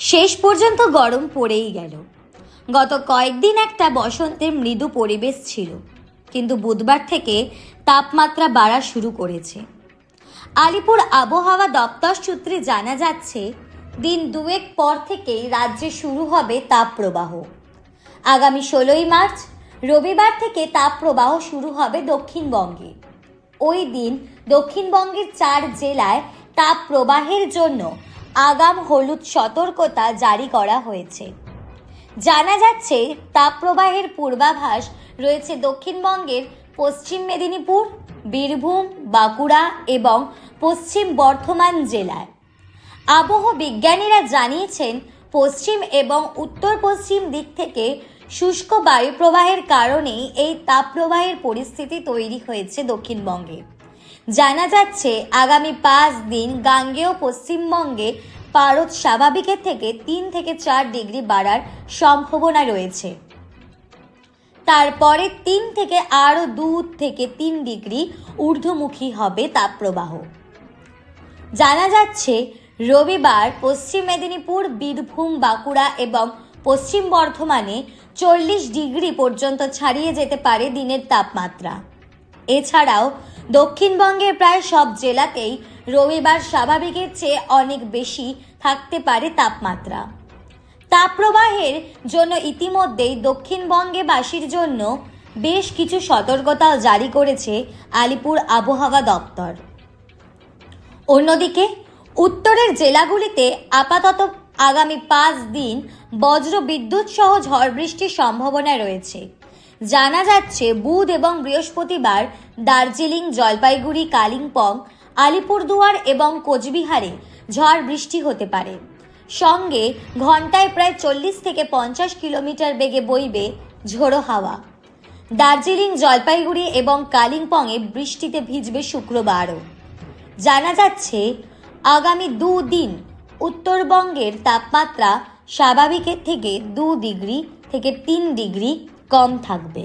শেষ পর্যন্ত গরম পড়েই গেল। গত কয়েকদিন একটা বসন্তের মৃদু পরিবেশ ছিল, কিন্তু বুধবার থেকে তাপমাত্রা বাড়া শুরু করেছে। আলিপুর আবহাওয়া দপ্তর সূত্রে জানা যাচ্ছে, দিন দুয়েক পর থেকেই রাজ্যে শুরু হবে তাপপ্রবাহ। আগামী ষোলোই মার্চ, রবিবার থেকে তাপপ্রবাহ শুরু হবে দক্ষিণবঙ্গে। ওই দিন দক্ষিণবঙ্গের চার জেলায় তাপ প্রবাহের জন্য আগাম হলুদ সতর্কতা জারি করা হয়েছে। জানা যাচ্ছে, তাপপ্রবাহের পূর্বাভাস রয়েছে দক্ষিণবঙ্গের পশ্চিম মেদিনীপুর, বীরভূম, বাঁকুড়া এবং পশ্চিম বর্ধমান জেলায়। আবহ বিজ্ঞানীরা জানিয়েছেন, পশ্চিম এবং উত্তর পশ্চিম দিক থেকে শুষ্ক বায়ুপ্রবাহের কারণেই এই তাপপ্রবাহের পরিস্থিতি তৈরি হয়েছে দক্ষিণবঙ্গে। জানা যাচ্ছে, আগামী পাঁচ দিন গাঙ্গেয় পশ্চিমবঙ্গে পারদ স্বাভাবিকের থেকে তিন থেকে চার ডিগ্রি বাড়ার সম্ভাবনা রয়েছে। তারপরে তিন থেকে আরও দু থেকে তিন ডিগ্রি ঊর্ধ্বমুখী হবে তাপপ্রবাহ। জানা যাচ্ছে, রবিবার পশ্চিম মেদিনীপুর, বীরভূম, বাঁকুড়া এবং পশ্চিম বর্ধমানে চল্লিশ ডিগ্রি পর্যন্ত ছাড়িয়ে যেতে পারে দিনের তাপমাত্রা। এছাড়াও দক্ষিণবঙ্গের প্রায় সব জেলাতেই রবিবার স্বাভাবিকের চেয়ে অনেক বেশি থাকতে পারে তাপমাত্রা। তাপপ্রবাহের জন্য ইতিমধ্যেই দক্ষিণবঙ্গে বাসীর জন্য বেশ কিছু সতর্কতা জারি করেছে আলিপুর আবহাওয়া দপ্তর। অন্যদিকে, উত্তরের জেলাগুলিতে আপাতত আগামী পাঁচ দিন বজ্র বিদ্যুৎ সহ ঝড় বৃষ্টির সম্ভাবনা রয়েছে। জানা যাচ্ছে বুধ এবং বৃহস্পতিবার দার্জিলিং, জলপাইগুড়ি, কালিম্পং, আলিপুরদুয়ার এবং কোচবিহারে ঝড় বৃষ্টি হতে পারে। সঙ্গে ঘন্টায় প্রায় চল্লিশ থেকে পঞ্চাশ কিলোমিটার বেগে বইবে ঝোড়ো হাওয়া। দার্জিলিং, জলপাইগুড়ি এবং কালিম্পংয়ে বৃষ্টিতে ভিজবে শুক্রবারও জানা যাচ্ছে, আগামী দুদিন উত্তরবঙ্গের তাপমাত্রা স্বাভাবিকের থেকে দু ডিগ্রি থেকে তিন ডিগ্রি কম থাকবে।